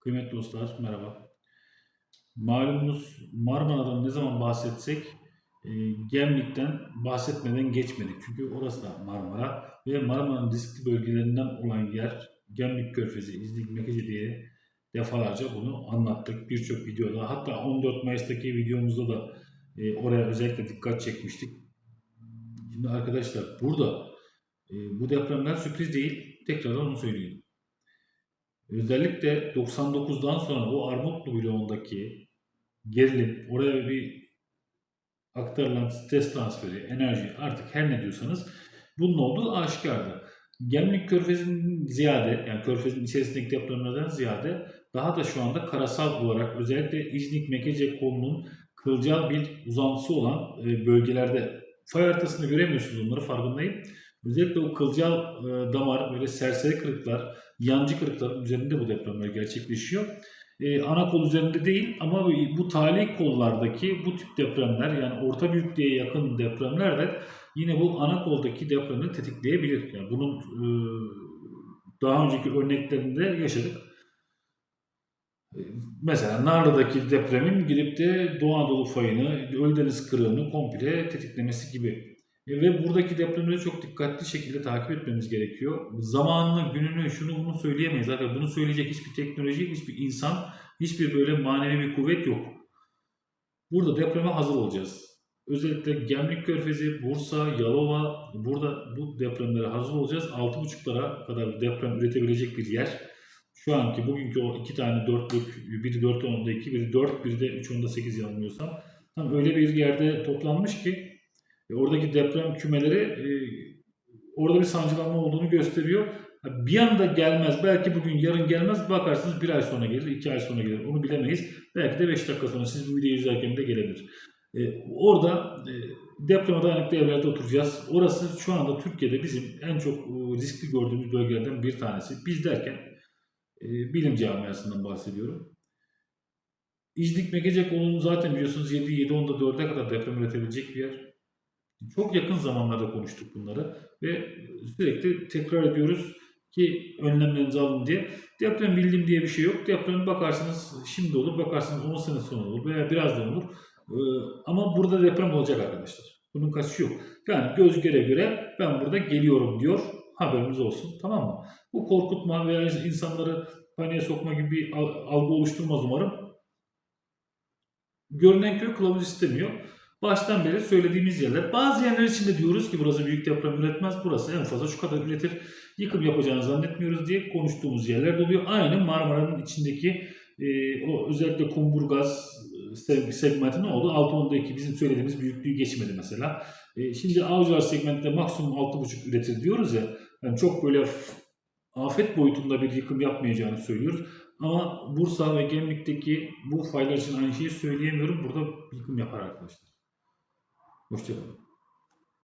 Kıymetli dostlar merhaba. Malumunuz Marmara'dan ne zaman bahsetsek e, Gemlik'ten bahsetmeden geçmedik. Çünkü orası da Marmara ve Marmara'nın riskli bölgelerinden olan yer Gemlik Körfezi, İznik, Mekece diye defalarca bunu anlattık. Birçok videoda hatta 14 Mayıs'taki videomuzda da e, oraya özellikle dikkat çekmiştik. Şimdi arkadaşlar burada e, bu depremler sürpriz değil. Tekrardan onu söyleyeyim. Özellikle 99'dan sonra o Armutlu bloğundaki gerilim, oraya bir aktarılan stres transferi, enerji artık her ne diyorsanız bunun olduğu aşikardı. Gemlik Körfezi'nin ziyade yani Körfez'in içerisindeki depremlerden ziyade daha da şu anda karasal olarak özellikle İznik Mekece kolunun kılcal bir uzantısı olan e, bölgelerde fay haritasını göremiyorsunuz onları farkındayım. Özellikle o kılcal e, damar böyle serseri kırıklar, yancı kırıkların üzerinde bu depremler gerçekleşiyor. Ee, ana kol üzerinde değil ama bu, bu tali kollardaki bu tip depremler yani orta büyüklüğe yakın depremler de yine bu ana koldaki depremi tetikleyebilir. Yani bunun e, daha önceki örneklerinde yaşadık. E, Mesela Narlı'daki depremin gidip de Doğu Anadolu fayını, Ölüdeniz kırığını komple tetiklemesi gibi. E, Ve buradaki depremleri çok dikkatli şekilde takip etmemiz gerekiyor. Zamanını, gününü, şunu bunu söyleyemeyiz. Zaten bunu söyleyecek hiçbir teknoloji, hiçbir insan, hiçbir böyle manevi bir kuvvet yok. Burada depreme hazır olacağız. Özellikle Gemlik Körfezi, Bursa, Yalova, burada bu depremlere hazır olacağız. 6.5'lara kadar deprem üretebilecek bir yer. Şu anki bugünkü o iki tane dörtlük, biri 4 onda 2, biri 4, biri de 3 onda 8 yanılmıyorsam. Tam öyle bir yerde toplanmış ki oradaki deprem kümeleri e, orada bir sancılanma olduğunu gösteriyor. Bir anda gelmez, belki bugün yarın gelmez, bakarsınız bir ay sonra gelir, iki ay sonra gelir. Onu bilemeyiz. Belki de 5 dakika sonra siz bu videoyu izlerken de gelebilir. E, orada e, depreme dayanıklı evlerde oturacağız. Orası şu anda Türkiye'de bizim en çok e, riskli gördüğümüz bölgelerden bir tanesi. Biz derken e, bilim camiasından bahsediyorum. İznik Mekece kolunu zaten biliyorsunuz 7, 7, 10'da 4'e kadar deprem üretebilecek bir yer. Çok yakın zamanlarda konuştuk bunları ve sürekli tekrar ediyoruz ki önlemlerinizi alın diye. Deprem bildim diye bir şey yok. Deprem bakarsınız şimdi olur, bakarsınız 10 sene sonra olur veya birazdan olur. Ee, ama burada deprem olacak arkadaşlar. Bunun kaçışı yok. Yani göz göre göre ben burada geliyorum diyor. Haberiniz olsun. Tamam mı? Bu korkutma veya insanları paniğe sokma gibi bir al- algı oluşturmaz umarım. Görünen köy kılavuz istemiyor. Baştan beri söylediğimiz yerler. Bazı yerler için de diyoruz ki burası büyük deprem üretmez. Burası en fazla şu kadar üretir. Yıkım yapacağını zannetmiyoruz diye konuştuğumuz yerler de oluyor. Aynı Marmara'nın içindeki e, o özellikle kumburgaz e, seg- segmenti ne oldu? 6.2 bizim söylediğimiz büyüklüğü geçmedi mesela. E, şimdi Avcılar segmentinde maksimum 6.5 üretir diyoruz ya. Yani çok böyle afet boyutunda bir yıkım yapmayacağını söylüyoruz. Ama Bursa ve Gemlik'teki bu faylar için aynı şeyi söyleyemiyorum. Burada yıkım yapar arkadaşlar. Hoşçakalın.